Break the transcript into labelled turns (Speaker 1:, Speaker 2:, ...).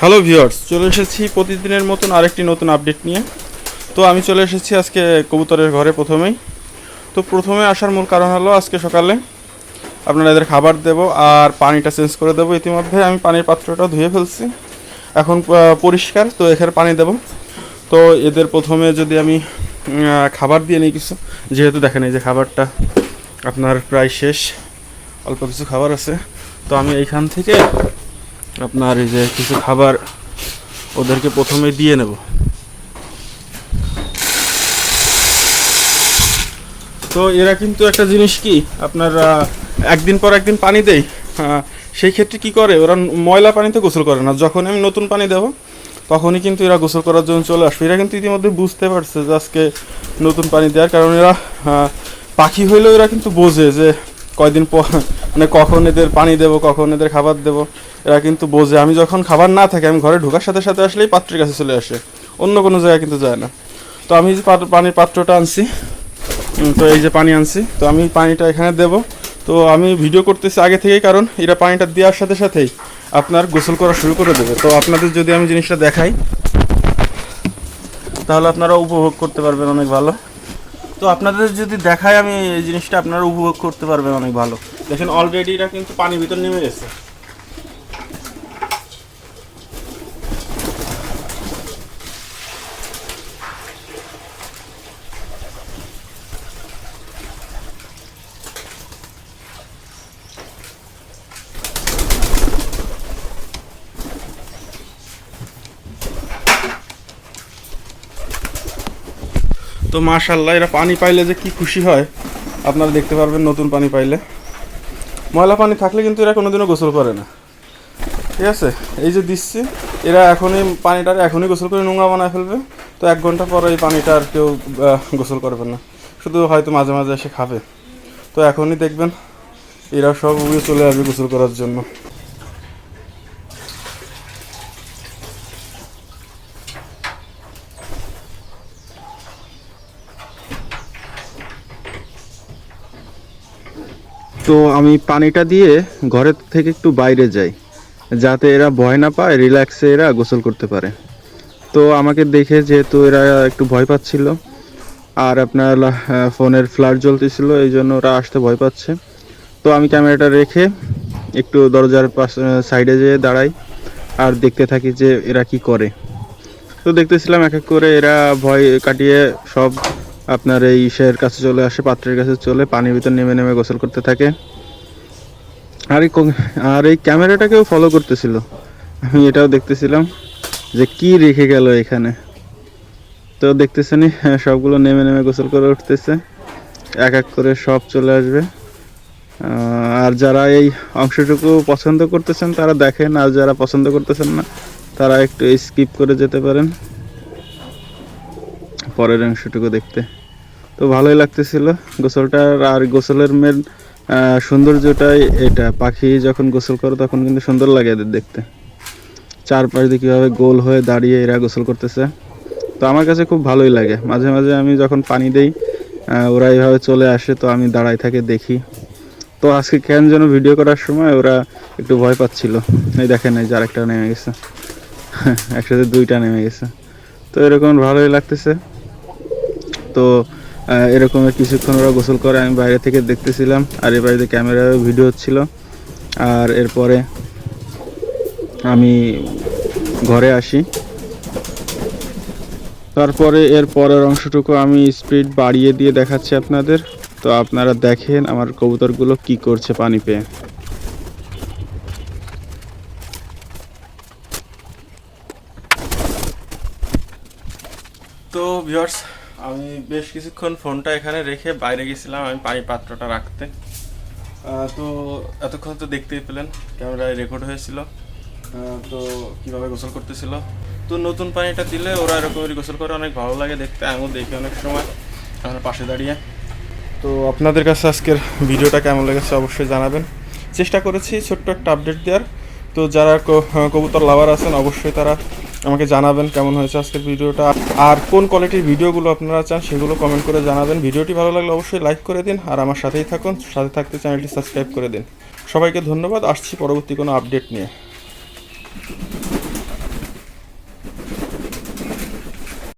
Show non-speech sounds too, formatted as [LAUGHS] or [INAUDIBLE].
Speaker 1: Hello viewers চলে এসেছি প্রতিদিনের মতন আরেকটি নতুন আপডেট নিয়ে। তো আমি চলে এসেছি আজকে কবুতরের ঘরে প্রথমেই। তো প্রথমে আসার মূল কারণ হলো আজকে সকালে আপনারা এদের খাবার দেব আর পানিটা চেঞ্জ করে দেবো। ইতিমধ্যে আমি পানির পাত্রটা ধুয়ে ফেলছি। এখন পরিষ্কার, তো এখানে পানি দেব। তো এদের প্রথমে যদি আমি খাবার দিয়ে নিই কিছু, যেহেতু দেখেন এই যে খাবারটা আপনার প্রায় শেষ, অল্প কিছু খাবার আছে। তো আমি এইখান থেকে আপনার এই যে কিছু খাবার ওদেরকে প্রথমে দিয়ে নেব। তো এরা কিন্তু একটা জিনিস কি, আপনার একদিন পর একদিন পানি দেয়। সেই ক্ষেত্রে কি করে, ওরা ময়লা পানিতে গোসল করে না। যখন আমি নতুন পানি দেবো, তখনই কিন্তু এরা গোসল করার জন্য চলে আসবে। এরা কিন্তু ইতিমধ্যে বুঝতে পারছে যে আজকে নতুন পানি দেওয়ার কারণ এরা পাখি হইলেও এরা কিন্তু বোঝে যে কয়দিন পর মানে কখন এদের পানি দেবো, কখন এদের খাবার দেবো, এরা কিন্তু বোঝে। আমি যখন খাবার না থাকে, আমি ঘরে ঢোকার সাথে সাথে আসলেই পাত্রের কাছে চলে আসে। অন্য কোনো জায়গায় কিন্তু যায় না। তো আমি যে পানির পাত্রটা আনছি তো এই যে পানি আনছি, তো আমি পানিটা এখানে দেব। তো আমি ভিডিও করতেছি আগে থেকেই, কারণ এরা পানিটা দেওয়ার সাথে সাথেই আপনার গোসল করা শুরু করে দেবে। তো আপনাদের যদি আমি জিনিসটা দেখাই, তাহলে আপনারা উপভোগ করতে পারবেন অনেক ভালো। তো আপনাদের যদি দেখায় আমি এই জিনিসটা আপনারা উপভোগ করতে পারবেন অনেক ভালো। দেখেন অলরেডি এটা কিন্তু পানির ভিতর নেমে গেছে। তো মাশাল্লাহ এরা পানি পাইলে যে কি খুশি হয়, আপনারা দেখতে পারবেন নতুন পানি পাইলে। ময়লা পানি থাকলে কিন্তু এরা কোনোদিনও গোসল করে না। ঠিক আছে? এই যে দিচ্ছি, এরা এখনই পানিটার এখনই গোসল করে নোংরা বানায় ফেলবে। তো এক ঘণ্টা পরে এই পানিটা আর কেউ গোসল করবে না। শুধু হয়তো মাঝে মাঝে এসে খাবে। তো এখনই দেখবেন, এরা সব উড়ে চলে আসবে গোসল করার জন্য। তো আমি পানিটা দিয়ে ঘরের থেকে একটু বাইরে যাই, যাতে এরা ভয় না পায় রিল্যাক্সে এরা গোসল করতে পারে। তো আমাকে দেখে যেহেতু এরা একটু ভয় পাচ্ছিল, আর আপনার ফোনের ফ্ল্যাশ জ্বলতেছিল, এই জন্য ওরা আসতে ভয় পাচ্ছে। তো আমি ক্যামেরাটা রেখে একটু দরজার পাশ সাইডে যেয়ে দাঁড়াই, আর দেখতে থাকি যে এরা কি করে। তো দেখতেছিলাম এক এক করে এরা ভয় কাটিয়ে সব আপনার এই ইসের কাছে চলে আসে পাত্রের কাছে চলে পানির ভিতর নেমে নেমে গোসল করতে থাকে। আর এই আর এই ক্যামেরাটাকেও ফলো করতেছিল? আমি এটাও দেখতেছিলাম যে কি রেখে গেল এখানে। তো দেখতেছেনি হ্যাঁ, সবগুলো নেমে নেমে গোসল করে উঠতেছে। এক এক করে সব চলে আসবে। আর যারা এই অংশটুকু পছন্দ করতেছেন তারা দেখেন আর যারা পছন্দ করতেছেন না তারা একটু স্কিপ করে যেতে পারেন। পরের অংশটুকু দেখতে। তো ভালোই লাগতেছিল। গোসলটা আর গোসলের মেন সৌন্দর্যটাই এটা। পাখি যখন গোসল করে তখন কিন্তু সুন্দর লাগে এদের দেখতে। চারপাশ দিয়ে কীভাবে গোল হয়ে দাঁড়িয়ে এরা গোসল করতেছে। তো আমার কাছে খুব ভালোই লাগে। মাঝে মাঝে আমি যখন পানি দেই ওরা এইভাবে চলে আসে, তো আমি দাঁড়াই থাকে দেখি। তো আজকে কেন যেন ভিডিও করার সময় ওরা একটু ভয় পাচ্ছিল। এই দেখেন, এই যে আরেকটা নেমে গেছে। [LAUGHS] একসাথে দুইটা নেমে গেছে। তো এরকম ভালোই লাগতেছে। তো আহ, এরকম কিছুক্ষণ ওরা গোসল করে আমি বাইরে থেকে দেখতেছিলাম আর এ বাড়িতে ক্যামেরা ভিডিও হচ্ছিল আর এরপরে আমি ঘরে আসি। তারপরে এর পরের অংশটুকু আমি স্পিড বাড়িয়ে দিয়ে দেখাচ্ছি আপনাদের। তো আপনারা দেখেন আমার কবুতরগুলো কি করছে পানি পেয়ে। তো ভিউয়ার্স আমি বেশ কিছুক্ষণ ফোনটা এখানে রেখে বাইরে গেছিলাম আমি পানি পাত্রটা রাখতে। তো এতক্ষণ তো দেখতেই পেলেন, ক্যামেরায় রেকর্ড হয়েছিল। তো কীভাবে গোসল করতেছিল। তো নতুন পানিটা দিলে ওরা এরকমই গোসল করে অনেক ভালো লাগে দেখতে, আমিও দেখি অনেক সময় আমার পাশে দাঁড়িয়ে। তো আপনাদের কাছে আজকের ভিডিওটা কেমন লেগেছে অবশ্যই জানাবেন। চেষ্টা করেছি ছোট্ট একটা আপডেট দেওয়ার। তো যারা কবুতর লাভার আছেন, অবশ্যই তারা আমাকে জানাবেন কেমন হয়েছে আজকের ভিডিওটা। আর কোন কোয়ালিটির ভিডিওগুলো আপনারা চান সেগুলো কমেন্ট করে জানাবেন। ভিডিওটি ভালো লাগলে অবশ্যই লাইক করে দিন আর আমার সাথেই থাকুন, সাথে থাকতে চ্যানেলটি সাবস্ক্রাইব করে দিন। সবাইকে ধন্যবাদ, আসছি পরবর্তী কোনো আপডেট নিয়ে।